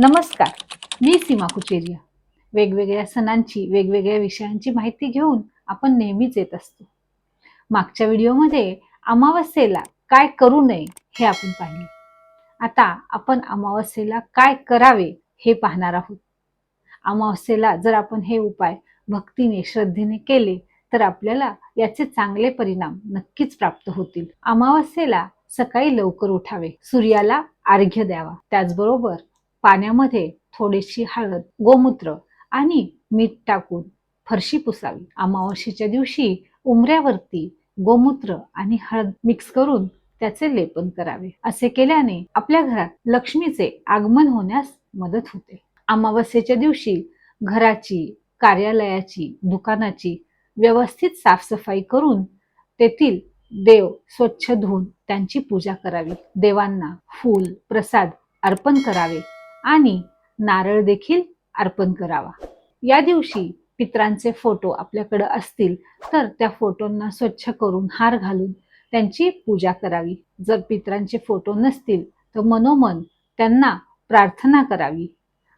नमस्कार मी सीमा कुचेरिया. वेगवेगळ्या सणांची वेगवेगळ्या विषयांची माहिती घेऊन आपण नेहमीच येत असतो. मागच्या व्हिडिओमध्ये अमावस्येला काय करू नये हे आपण पाहिले. आता आपण अमावस्येला काय करावे हे पाहणार आहोत. अमावस्येला जर आपण हे उपाय भक्तीने श्रद्धेने केले तर आपल्याला याचे चांगले परिणाम नक्कीच प्राप्त होतील. अमावस्येला सकाळी लवकर उठावे सूर्याला अर्घ्य द्यावा. त्याचबरोबर पाण्यामध्ये थोडीशी हळद गोमूत्र आणि मीठ टाकून फरशी पुसावी. अमावस्येच्या दिवशी उमऱ्यावरती गोमूत्र आणि हळद मिक्स करून त्याचे लेपन करावे. असे केल्याने आपल्या घरात लक्ष्मीचे आगमन होण्यास मदत होते. अमावस्येच्या दिवशी घराची कार्यालयाची दुकानाची व्यवस्थित साफसफाई करून तेथील देव स्वच्छ धुवून त्यांची पूजा करावी. देवांना फूल प्रसाद अर्पण करावे. आणि नारळ देखील अर्पण करावा. या दिवशी पित्रांचे फोटो आपल्याकडे असतील तर त्या फोटोंना स्वच्छ करून हार घालून त्यांची पूजा करावी. जर पित्रांचे फोटो नसतील तर मनोमन त्यांना प्रार्थना करावी.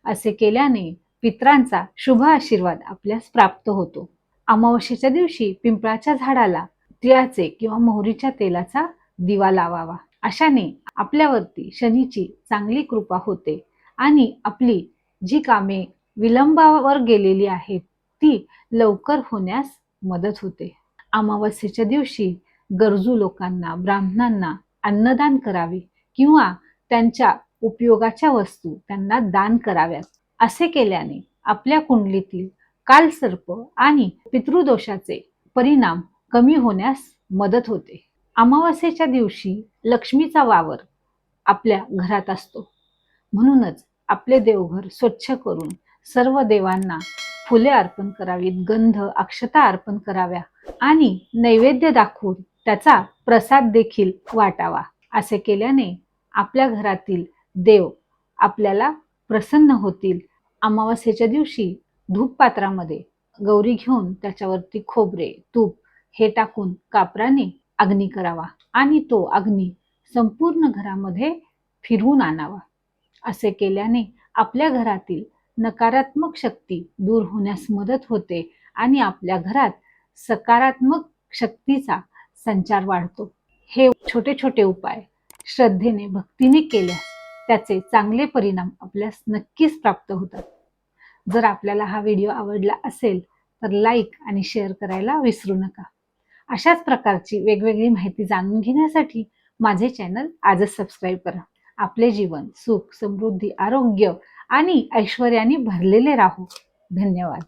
असे केल्याने पित्रांचा शुभ आशीर्वाद आपल्यास प्राप्त होतो. अमावस्येच्या दिवशी पिंपळाच्या झाडाला तिळाचे किंवा मोहरीच्या तेलाचा दिवा लावावा. अशाने आपल्यावरती शनीची चांगली कृपा होते. आणि आपली जी कामे विलंबावर गेलेली आहेत ती लवकर होण्यास मदत होते. अमावस्येच्या दिवशी गरजू लोकांना ब्राह्मणांना अन्नदान करावे किंवा त्यांच्या उपयोगाच्या वस्तू त्यांना दान कराव्यात. असे केल्याने आपल्या कुंडलीतील कालसर्प आणि पितृदोषाचे परिणाम कमी होण्यास मदत होते. अमावस्येच्या दिवशी लक्ष्मीचा वावर आपल्या घरात असतो. म्हणूनच आपले देवघर स्वच्छ करून सर्व देवांना फुले अर्पण करावीत गंध अक्षता अर्पण कराव्या आणि नैवेद्य दाखवून त्याचा प्रसाद देखील वाटावा असे केल्याने आपल्या घरातील देव आपल्याला प्रसन्न होतील. अमावस्येच्या दिवशी धूप पात्रामध्ये गौरी घेऊन त्याच्यावरती खोबरे तूप हे टाकून कापराने अग्नी करावा आणि तो अग्नी संपूर्ण घरामध्ये फिरवून आणावा. असे केल्याने आपल्या घरातील नकारात्मक शक्ती दूर होण्यास मदत होते आणि आपल्या घरात सकारात्मक शक्तीचा संचार वाढतो. हे छोटे छोटे उपाय श्रद्धेने भक्तीने केल्यास त्याचे चांगले परिणाम आपल्यास नक्कीच प्राप्त होतात. जर आपल्याला हा व्हिडिओ आवडला असेल तर लाईक आणि शेअर करायला विसरू नका. अशाच प्रकारची वेगवेगळी माहिती जाणून घेण्यासाठी माझे चॅनल आजच सबस्क्राईब करा. आपले जीवन सुख समृद्धी आरोग्य आणि ऐश्वर्याने भरलेले राहू. धन्यवाद.